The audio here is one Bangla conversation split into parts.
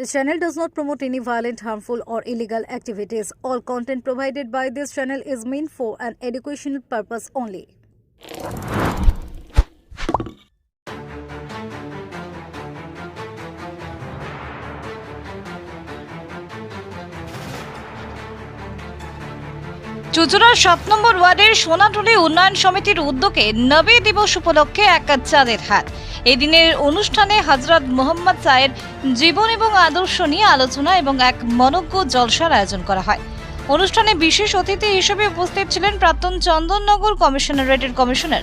This channel does not promote any violent, harmful, or illegal activities. All content provided by this channel is meant for an educational purpose only. চুচুড়ার সাত নম্বর ওয়ার্ডের সোনাটুলি উন্নয়ন সমিতির উদ্যোগে নবী দিবস উপলক্ষে এক চাঁদের হাট এদিনের অনুষ্ঠানে হজরত মোহাম্মদ সায়ের জীবন এবং আদর্শ নিয়ে আলোচনা এবং এক মনজ্ঞ জলসার আয়োজন করা হয়। অনুষ্ঠানে বিশেষ অতিথি হিসেবে উপস্থিত ছিলেন প্রাক্তন চন্দননগর কমিশনারেটের কমিশনার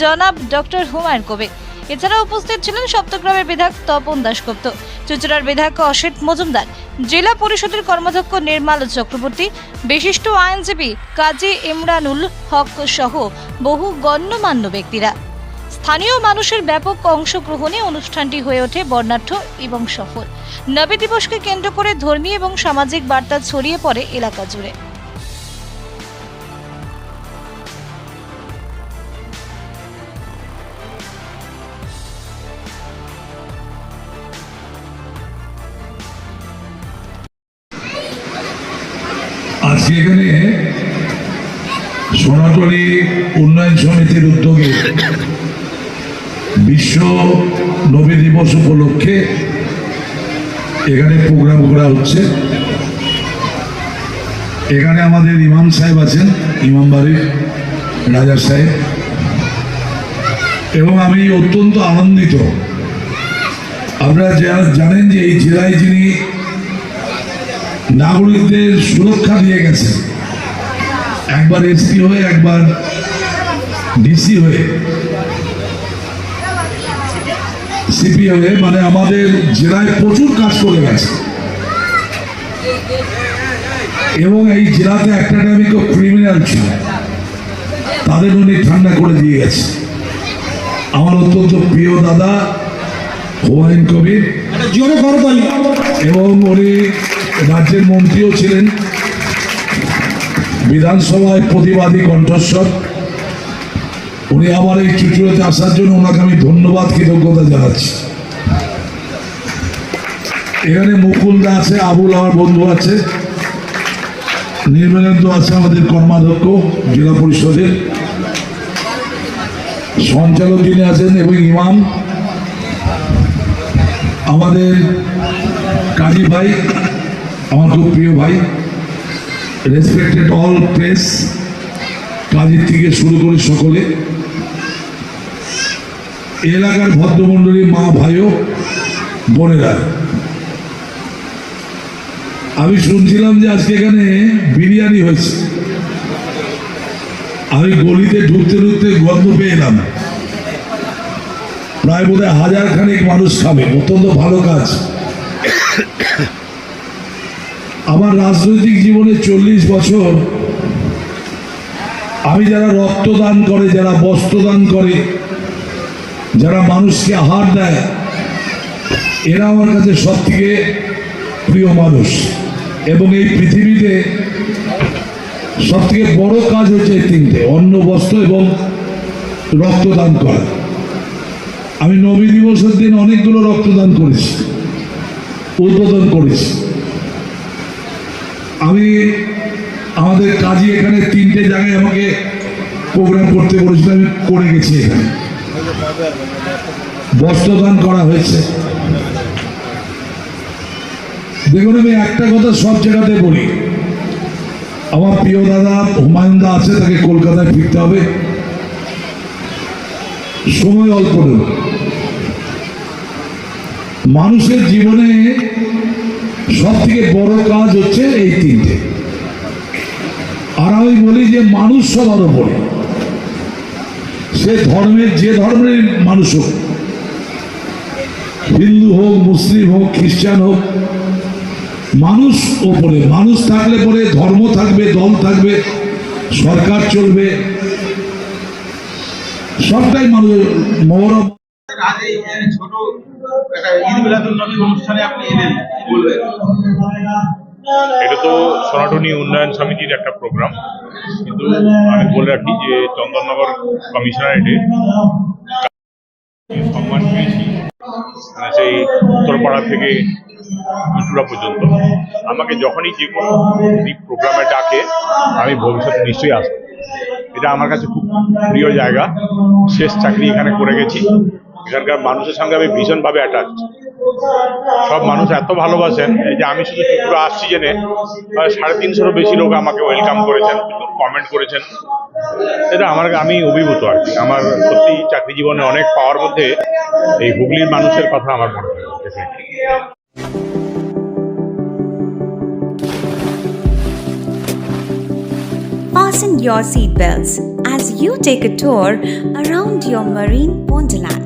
জনাব ডক্টর হুমায়ুন কবির। এছাড়া উপস্থিত ছিলেন সপ্তগ্রামের বিধায়ক তপন দাশগুপ্ত, চুচুড়ার বিধায়ক অসিত মজুমদার, জেলা পরিষদের কর্মাধ্যক্ষ নির্মাল চক্রবর্তী, বিশিষ্ট আইনজীবী কাজী ইমরানুল হক সহ বহু গণ্যমান্য ব্যক্তিরা। স্থানীয় মানুষের ব্যাপক অংশগ্রহণে অনুষ্ঠানটি হয়ে ওঠে বর্ণাঢ্য এবং সফল। নবী দিবসকে কেন্দ্র করে ধর্মীয় এবং সামাজিক বার্তা ছড়িয়ে পড়ে এলাকা জুড়ে। সোনাতলী উন্নয়ন সমিতির উদ্যোগে বিশ্ব নবী দিবস উপলক্ষে এখানে প্রোগ্রাম করা হচ্ছে। এখানে আমাদের ইমাম সাহেব আছেন, ইমাম বাড়ির রাজা সাহেব। এবং আমি অত্যন্ত আনন্দিত। আপনারা যা- জানেন যে এই জেলায় যিনি নাগরিকদের সুরক্ষা দিয়ে গেছে একবার এসপি হয়ে, একবার ডিসি হয়ে সিপি হয়ে মানে আমাদের জেলায় প্রচুর কাজ করে গেছে। এবং এই জেলাতে একটা টাইমে কেউ ক্রিমিনাল ছিল। তাদের উনি ঠান্ডা করে দিয়ে গেছে। আমার অত্যন্ত প্রিয় দাদা হুমায়ুন কবির। এবং উনি রাজ্যের মন্ত্রীও ছিলেন। বিধানসভায় প্রতিবাদী কণ্ঠস্বর। উনি আমার এই চুচুড়োতে আসার জন্য ওনাকে আমি ধন্যবাদ, কৃতজ্ঞতা জানাচ্ছি। এখানে মুকুলদা আছে, আবুল আমার বন্ধু আছে নির্মলেন্দ্র আছে আমাদের কর্মাধ্যক্ষ, জেলা পরিষদের সঞ্চালক যিনি আছেন এবং ইমাম, আমাদের কাজী ভাই, আমার খুব প্রিয় ভাই রেসপেক্টেড অল প্রেস কাজীর থেকে শুরু করে সকলে। এলাকার ভদ্রমণ্ডলী মা, ভাইও, বোনেরা। আমি শুনছিলাম যে আজকে এখানে বিরিয়ানি হয়েছে। আমি গলিতে ঢুকতে ঢুকতে গন্ধ পেয়ে এলাম। প্রায় বোধ হয় হাজার খানেক মানুষ খাবে, অত্যন্ত ভালো কাজ। আমার রাজনৈতিক জীবনে চল্লিশ বছর আমি যারা রক্তদান করে, যারা বস্ত্রদান করে যারা মানুষকে আহার দেয়, এরা আমার কাছে সব থেকে প্রিয় মানুষ। এবং এই পৃথিবীতে সব থেকে বড় কাজ হচ্ছে এই তিনটে, অন্ন, বস্ত্র এবং রক্তদান করা। আমি নবী দিবসের দিন অনেকগুলো রক্তদান করেছি, উদ্বোধন করেছি। আমি আমাদের কাজী এখানে তিনটে জায়গায় আমাকে প্রোগ্রাম করতে বলেছিল, আমি করে গেছি এখানে। বস্ত্রদান করা হয়েছে। দেখুন, আমি একটা কথা সব জায়গাতে বলি। আমার প্রিয় দাদা হুমায়ুন দা আছে, তাকে কলকাতায় ফিরতে হবে। সময় অল্প নেব মানুষের জীবনে সব থেকে বড় কাজ হচ্ছে এই তিনটে। আর আমি বলি যে, মানুষ সবার ওপরে সে ধর্মের যে ধর্মের মানুষ হোক, হিন্দু হোক, মুসলিম হোক, খ্রিস্টান হোক, মানুষ ওপরে মানুষ থাকলে পরে ধর্ম থাকবে, দল থাকবে, সরকার চলবে, সবটাই মানুষ মহরম। ছোট একটা ঈদ মিলাদুল নবী অনুষ্ঠানে আপনি এলেন বলবেন? এটা তো সনাতনী উন্নয়ন সমিতির একটা প্রোগ্রাম কিন্তু আমি বলে রাখি যে চন্দননগর কমিশনারেটে সম্মান পেয়েছি মানে সেই উত্তরপাড়া থেকে চুচুড়া পর্যন্ত। আমাকে যখনই যে কোনো প্রোগ্রামে ডাকে, আমি ভবিষ্যতে নিশ্চয়ই আসব। এটা আমার কাছে খুব প্রিয় জায়গা। শেষ চাকরি এখানে করে গেছি। এখানকার মানুষের সঙ্গে আমি ভীষণভাবে অ্যাটাচ সব মানুষ এত ভালোবাসেন যে আমি শুধু চুচুড়া আসছি জেনে সাড়ে তিনশোরও বেশি লোক আমাকে ওয়েলকাম করেছেন, প্রচুর কমেন্ট করেছেন এটা আমার, আমি অভিভূত আর কি আমার সত্যি চাকরি জীবনে অনেক পাওয়ার মধ্যে এই হুগলির মানুষের কথা আমার মনে হয়, definitely। Fasten your seatbelts as you take a tour around your marine wonderland.